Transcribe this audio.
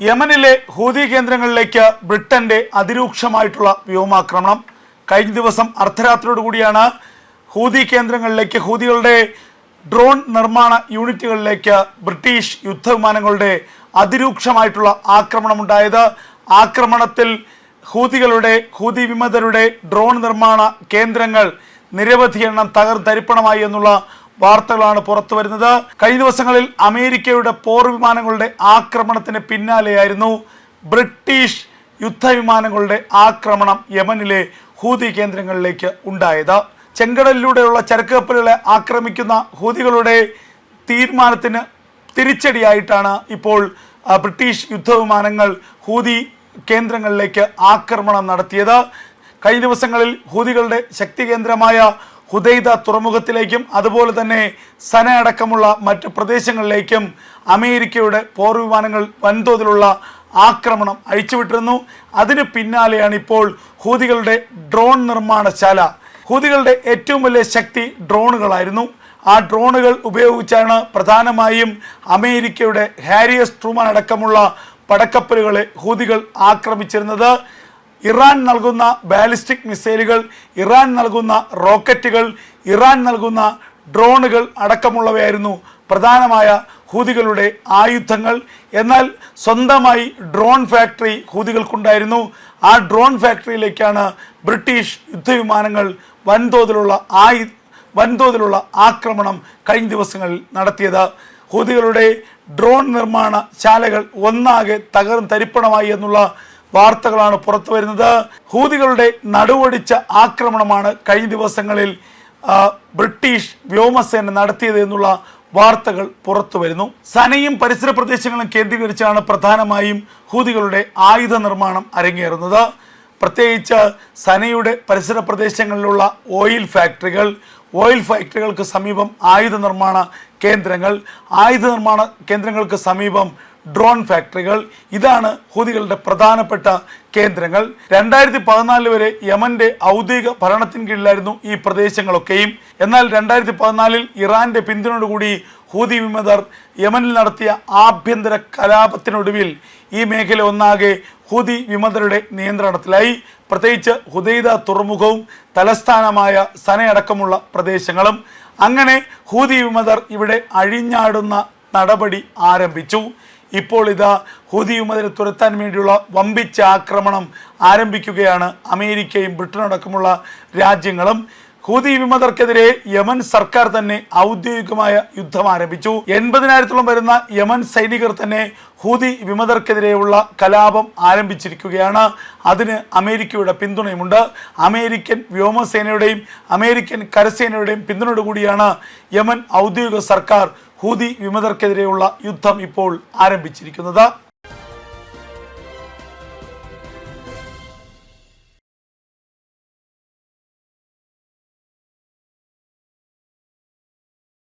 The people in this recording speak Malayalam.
യമനിലെ ഹൂതി കേന്ദ്രങ്ങളിലേക്ക് ബ്രിട്ടന്റെ അതിരൂക്ഷമായിട്ടുള്ള വ്യോമാക്രമണം. കഴിഞ്ഞ ദിവസം അർദ്ധരാത്രിയോടുകൂടിയാണ് ഹൂതി കേന്ദ്രങ്ങളിലേക്ക് ഹൂതികളുടെ ഡ്രോൺ നിർമ്മാണ യൂണിറ്റുകളിലേക്ക് ബ്രിട്ടീഷ് യുദ്ധവിമാനങ്ങളുടെ അതിരൂക്ഷമായിട്ടുള്ള ആക്രമണമുണ്ടായത്. ആക്രമണത്തിൽ ഹൂതികളുടെ ഹൂതി വിമതരുടെ ഡ്രോൺ നിർമ്മാണ കേന്ദ്രങ്ങൾ നിരവധി എണ്ണം തകർത്തരിപ്പണമായി എന്നുള്ള വാർത്തകളാണ് പുറത്തു വരുന്നത്. കഴിഞ്ഞ ദിവസങ്ങളിൽ അമേരിക്കയുടെ പോർ വിമാനങ്ങളുടെ ആക്രമണത്തിന് പിന്നാലെയായിരുന്നു ബ്രിട്ടീഷ് യുദ്ധവിമാനങ്ങളുടെ ആക്രമണം യമനിലെ ഹൂതി കേന്ദ്രങ്ങളിലേക്ക് ഉണ്ടായത്. ചെങ്കടലിലൂടെയുള്ള ചരക്ക് കപ്പലുകളെ ആക്രമിക്കുന്ന ഹൂതികളുടെ തീരുമാനത്തിന് തിരിച്ചടിയായിട്ടാണ് ഇപ്പോൾ ബ്രിട്ടീഷ് യുദ്ധവിമാനങ്ങൾ ഹൂതി കേന്ദ്രങ്ങളിലേക്ക് ആക്രമണം നടത്തിയത്. കഴിഞ്ഞ ദിവസങ്ങളിൽ ഹൂതികളുടെ ശക്തി കേന്ദ്രമായ ഹുദൈദ തുറമുഖത്തിലേക്കും അതുപോലെ തന്നെ സന അടക്കമുള്ള മറ്റ് പ്രദേശങ്ങളിലേക്കും അമേരിക്കയുടെ പോർ വിമാനങ്ങൾ വൻതോതിലുള്ള ആക്രമണം അഴിച്ചുവിട്ടിരുന്നു. അതിന് പിന്നാലെയാണ് ഇപ്പോൾ ഹൂതികളുടെ ഡ്രോൺ നിർമ്മാണശാല. ഹൂതികളുടെ ഏറ്റവും വലിയ ശക്തി ഡ്രോണുകളായിരുന്നു. ആ ഡ്രോണുകൾ ഉപയോഗിച്ചാണ് പ്രധാനമായും അമേരിക്കയുടെ ഹാരിയസ് ട്രൂമൻ അടക്കമുള്ള പടക്കപ്പലുകളെ ഹൂതികൾ ആക്രമിച്ചിരുന്നത്. ഇറാൻ നൽകുന്ന ബാലിസ്റ്റിക് മിസൈലുകൾ ഇറാൻ നൽകുന്ന റോക്കറ്റുകൾ ഇറാൻ നൽകുന്ന ഡ്രോണുകൾ അടക്കമുള്ളവയായിരുന്നു പ്രധാനമായ ഹൂതികളുടെ ആയുധങ്ങൾ. എന്നാൽ സ്വന്തമായി ഡ്രോൺ ഫാക്ടറി ഹൂതികൾക്കുണ്ടായിരുന്നു. ആ ഡ്രോൺ ഫാക്ടറിയിലേക്കാണ് ബ്രിട്ടീഷ് യുദ്ധവിമാനങ്ങൾ വൻതോതിലുള്ള ആയു വൻതോതിലുള്ള ആക്രമണം കഴിഞ്ഞ ദിവസങ്ങളിൽ നടത്തിയത്. ഹൂതികളുടെ ഡ്രോൺ നിർമ്മാണ ശാലകൾ ഒന്നാകെ തകർന്ന് തരിപ്പണമായി എന്നുള്ള വാർത്തകളാണ് പുറത്തു വരുന്നത്. ഹൂതികളുടെ നടുവൊടിച്ച ആക്രമണമാണ് കഴിഞ്ഞ ദിവസങ്ങളിൽ ബ്രിട്ടീഷ് വ്യോമസേന നടത്തിയത് എന്നുള്ള വാർത്തകൾ പുറത്തു വരുന്നു. സനയും പരിസര പ്രദേശങ്ങളും കേന്ദ്രീകരിച്ചാണ് പ്രധാനമായും ഹൂതികളുടെ ആയുധ നിർമ്മാണം അരങ്ങേറുന്നത്. പ്രത്യേകിച്ച് സനയുടെ പരിസര പ്രദേശങ്ങളിലുള്ള ഓയിൽ ഫാക്ടറികൾ ഓയിൽ ഫാക്ടറികൾക്ക് സമീപം ആയുധ നിർമ്മാണ കേന്ദ്രങ്ങൾ ആയുധ നിർമ്മാണ കേന്ദ്രങ്ങൾക്ക് സമീപം ഡ്രോൺ ഫാക്ടറികൾ ഇതാണ് ഹൂതികളുടെ പ്രധാനപ്പെട്ട കേന്ദ്രങ്ങൾ. രണ്ടായിരത്തി പതിനാല് വരെ യമന്റെ ഔദ്യോഗിക ഭരണത്തിന് കീഴിലായിരുന്നു ഈ പ്രദേശങ്ങളൊക്കെയും. എന്നാൽ രണ്ടായിരത്തി പതിനാലിൽ ഇറാന്റെ പിന്തുണയോടുകൂടി ഹൂതി വിമതർ യമനിൽ നടത്തിയ ആഭ്യന്തര കലാപത്തിനൊടുവിൽ ഈ മേഖല ഒന്നാകെ ഹൂതി വിമതരുടെ നിയന്ത്രണത്തിലായി. പ്രത്യേകിച്ച് ഹുദൈദ തുറമുഖവും തലസ്ഥാനമായ സനയടക്കമുള്ള പ്രദേശങ്ങളും. അങ്ങനെ ഹൂതി വിമതർ ഇവിടെ അഴിഞ്ഞാടുന്ന നടപടി ആരംഭിച്ചു. ഇപ്പോൾ ഇതാ ഹൂതി വിമതരെ തുരത്താൻ വേണ്ടിയുള്ള വമ്പിച്ച ആക്രമണം ആരംഭിക്കുകയാണ്. അമേരിക്കയും ബ്രിട്ടനടക്കമുള്ള രാജ്യങ്ങളും ഹൂതി വിമതർക്കെതിരെ യമൻ സർക്കാർ തന്നെ ഔദ്യോഗികമായ യുദ്ധം ആരംഭിച്ചു. എൺപതിനായിരത്തോളം വരുന്ന യമൻ സൈനികർ തന്നെ ഹൂതി വിമതർക്കെതിരെയുള്ള കലാപം ആരംഭിച്ചിരിക്കുകയാണ്. അതിന് അമേരിക്കയുടെ പിന്തുണയുമുണ്ട്. അമേരിക്കൻ വ്യോമസേനയുടെയും അമേരിക്കൻ കരസേനയുടെയും പിന്തുണയോടുകൂടിയാണ് യമൻ ഔദ്യോഗിക സർക്കാർ ഹൂതി വിമതർക്കെതിരെയുള്ള യുദ്ധം ഇപ്പോൾ ആരംഭിച്ചിരിക്കുന്നത്.